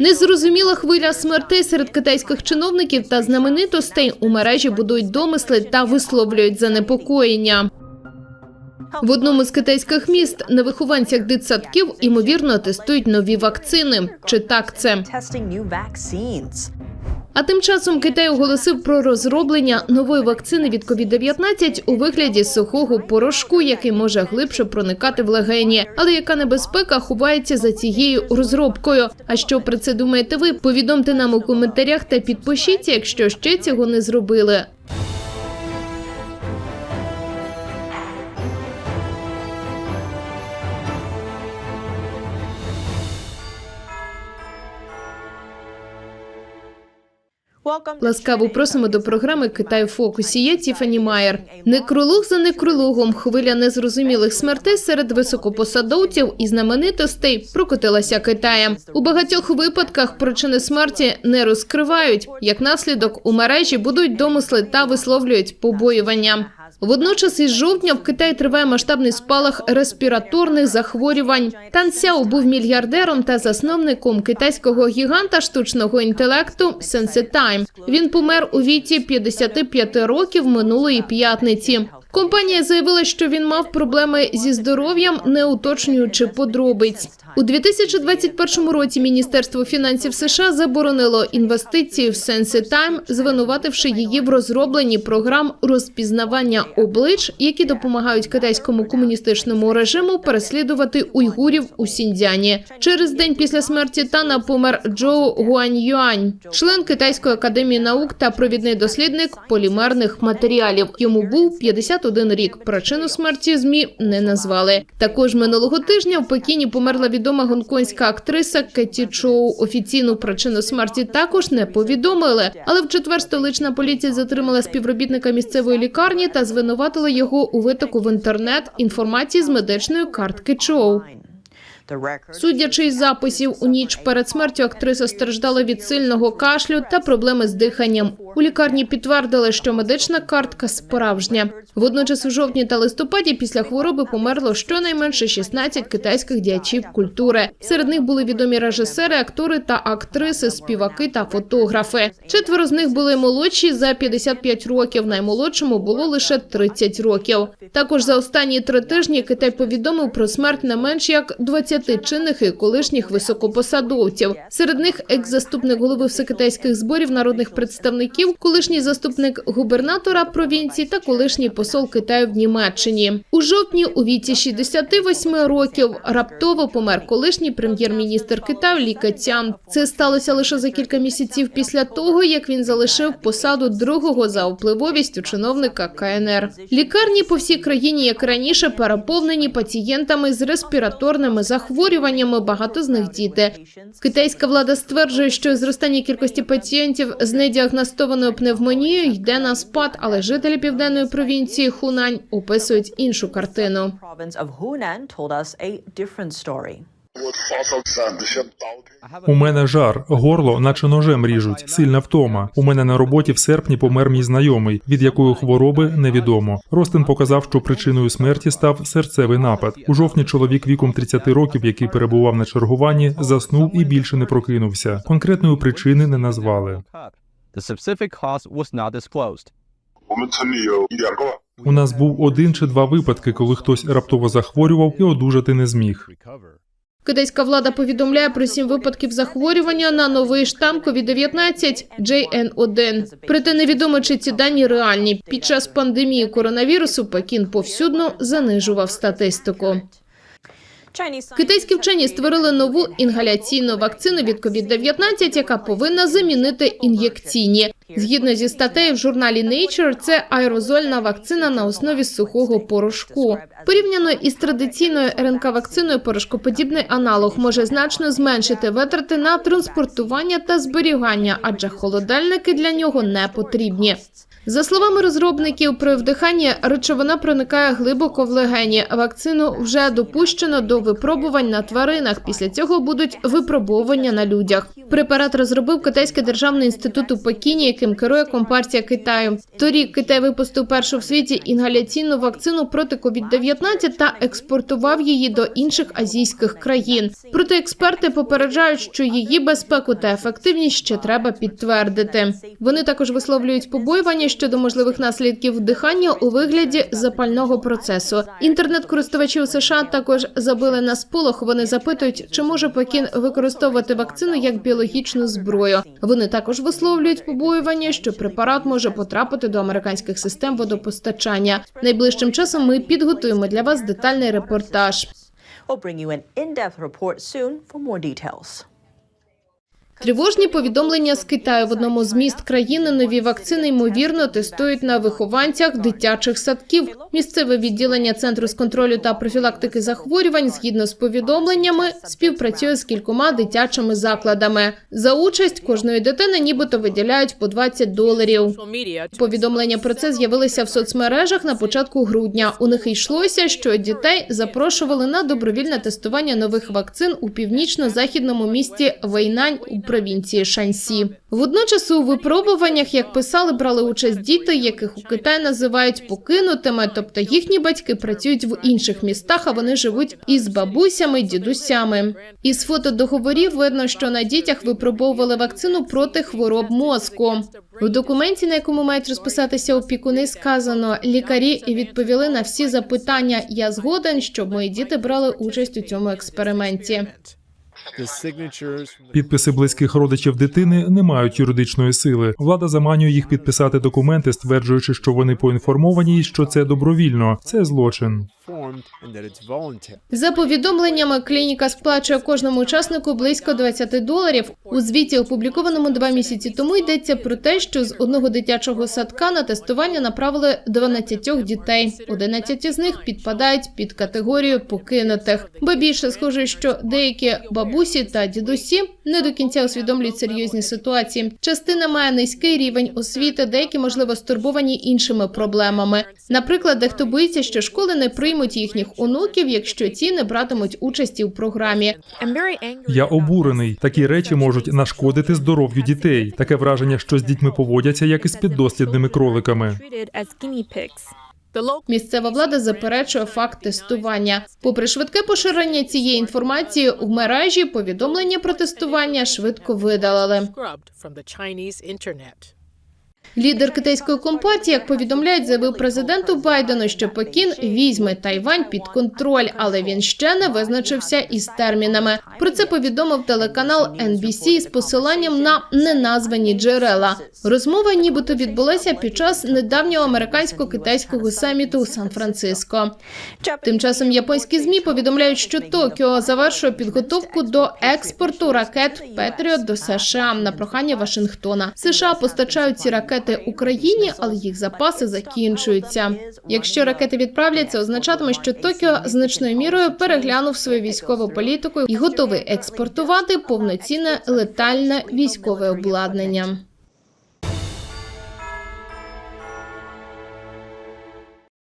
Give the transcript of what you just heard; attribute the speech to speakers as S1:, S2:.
S1: Незрозуміла хвиля смертей серед китайських чиновників та знаменитостей у мережі будують домисли та висловлюють занепокоєння. В одному з китайських міст на вихованцях дитсадків ймовірно тестують нові вакцини. Чи так це? А тим часом Китай оголосив про розроблення нової вакцини від COVID-19 у вигляді сухого порошку, який може глибше проникати в легені. Але яка небезпека ховається за цією розробкою? А що про це думаєте ви? Повідомте нам у коментарях та підпишіться, якщо ще цього не зробили. Ласкаво просимо до програми Китай в фокусі. Я Тіфані Майер. Некролог за некрологом. Хвиля незрозумілих смертей серед високопосадовців і знаменитостей прокотилася Китаєм. У багатьох випадках причини смерті не розкривають. Як наслідок у мережі будуть домисли та висловлюють побоювання. Водночас із жовтня в Китаї триває масштабний спалах респіраторних захворювань. Тан Сяо був мільярдером та засновником китайського гіганта штучного інтелекту SenseTime. Він помер у віці 55 років минулої п'ятниці. Компанія заявила, що він мав проблеми зі здоров'ям, не уточнюючи подробиць. У 2021 році Міністерство фінансів США заборонило інвестиції в SenseTime, звинувативши її в розробленні програм розпізнавання облич, які допомагають китайському комуністичному режиму переслідувати уйгурів у Сіндзяні. Через день після смерті Тана помер Джоу Гуаньюань, член Китайської академії наук та провідний дослідник полімерних матеріалів. Йому був 51 рік. Причину смерті змі не назвали. Також минулого тижня в Пекіні померла відома гонконгська актриса Кеті Чоу. Офіційну причину смерті також не повідомили. Але в четвер столична поліція затримала співробітника місцевої лікарні та звинуватила його у витоку в інтернет інформації з медичної картки Чоу. Судячи із записів, у ніч перед смертю актриса страждала від сильного кашлю та проблеми з диханням. У лікарні підтвердили, що медична картка справжня. Водночас, у жовтні та листопаді після хвороби померло щонайменше 16 китайських діячів культури. Серед них були відомі режисери, актори та актриси, співаки та фотографи. Четверо з них були молодші за 55 років. Наймолодшому було лише 30 років. Також за останні три тижні Китай повідомив про смерть не менш як 20 чинних і колишніх високопосадовців. Серед них екс-заступник голови всекитайських зборів народних представників, колишній заступник губернатора провінції та колишній посол Китаю в Німеччині. У жовтні у віці 68 років раптово помер колишній прем'єр-міністр Китаю Лі Кецян. Це сталося лише за кілька місяців після того, як він залишив посаду другого за впливовістю чиновника КНР. Лікарні по всій країні, як раніше, переповнені пацієнтами з респіраторними захворюваннями. Багато з них діти. Китайська влада стверджує, що зростання кількості пацієнтів з недіагностованою пневмонією йде на спад, але жителі південної провінції Хунань описують іншу картину.
S2: У мене жар, горло, наче ножем ріжуть, сильна втома. У мене на роботі в серпні помер мій знайомий, від якої хвороби невідомо. Ростин показав, що причиною смерті став серцевий напад. У жовтні чоловік віком 30 років, який перебував на чергуванні, заснув і більше не прокинувся. Конкретної причини не назвали. У нас був один чи два випадки, коли хтось раптово захворював і одужати не зміг.
S1: Китайська влада повідомляє про сім випадків захворювання на новий штам COVID-19 JN1. Проте невідомо, чи ці дані реальні. Під час пандемії коронавірусу Пекін повсюдно занижував статистику. Китайські вчені створили нову інгаляційну вакцину від COVID-19, яка повинна замінити ін'єкційні. Згідно зі статтею в журналі Nature, це аерозольна вакцина на основі сухого порошку. Порівняно із традиційною РНК-вакциною, порошкоподібний аналог може значно зменшити витрати на транспортування та зберігання, адже холодильники для нього не потрібні. За словами розробників, при вдиханні речовина проникає глибоко в легені. Вакцину вже допущено до випробувань на тваринах. Після цього будуть випробовування на людях. Препарат розробив Китайський державний інститут у Пекіні, яким керує компартія Китаю. Торік Китай випустив першу в світі інгаляційну вакцину проти COVID-19 та експортував її до інших азійських країн. Проте експерти попереджають, що її безпеку та ефективність ще треба підтвердити. Вони також висловлюють побоювання щодо можливих наслідків вдихання у вигляді запального процесу. Інтернет-користувачі у США також забили на сполох. Вони запитують, чи може Пекін використовувати вакцину як біологічну зброю. Вони також висловлюють побоювання, що препарат може потрапити до американських систем водопостачання. Найближчим часом ми підготуємо для вас детальний репортаж.
S3: We'll bring you an in-depth report soon for more details.
S1: Тривожні повідомлення з Китаю в одному з міст країни нові вакцини ймовірно тестують на вихованцях дитячих садків. Місцеве відділення центру з контролю та профілактики захворювань, згідно з повідомленнями, співпрацює з кількома дитячими закладами. За участь кожної дитини нібито виділяють по 20 доларів. Повідомлення про це з'явилися в соцмережах на початку грудня. У них йшлося, що дітей запрошували на добровільне тестування нових вакцин у північно-західному місті Вейнань у провінції Шаньсі. Водночас у випробуваннях, як писали, брали участь діти, яких у Китаї називають покинутими, тобто їхні батьки працюють в інших містах, а вони живуть із бабусями, дідусями. Із фото договорів видно, що на дітях випробовували вакцину проти хвороб мозку. У документі, на якому мають розписатися опікуни, сказано, лікарі відповіли на всі запитання. Я згоден, щоб мої діти брали участь у цьому експерименті.
S2: Підписи близьких родичів дитини не мають юридичної сили. Влада заманює їх підписати документи, стверджуючи, що вони поінформовані, і що це добровільно. Це злочин.
S1: За повідомленнями, клініка сплачує кожному учаснику близько 20 доларів. У звіті, опублікованому два місяці тому, йдеться про те, що з одного дитячого садка на тестування направили 12 дітей. 11 з них підпадають під категорію покинутих. Ба більше схоже, що деякі бабусі та дідусі не до кінця усвідомлюють серйозні ситуації. Частина має низький рівень освіти, деякі можливо стурбовані іншими проблемами. Наприклад, дехто боїться, що школи не приймуть їхніх онуків, якщо ті не братимуть участі у програмі.
S2: Я обурений. Такі речі можуть нашкодити здоров'ю дітей. Таке враження, що з дітьми поводяться як із піддослідними кроликами.
S1: Місцева влада заперечує факт тестування. Попри швидке поширення цієї інформації у мережі, повідомлення про тестування швидко видалили. Лідер китайської компартії, як повідомляють, заявив президенту Байдену, що Пекін візьме Тайвань під контроль, але він ще не визначився із термінами. Про це повідомив телеканал NBC з посиланням на неназвані джерела. Розмова нібито відбулася під час недавнього американсько-китайського саміту у Сан-Франциско. Тим часом японські змі повідомляють, що Токіо завершує підготовку до експорту ракет Петріот до США на прохання Вашингтона. США постачають ці ракети Україні, але їх запаси закінчуються. Якщо ракети відправляться, означатиме, що Токіо значною мірою переглянув свою військову політику і готовий експортувати повноцінне летальне військове обладнання.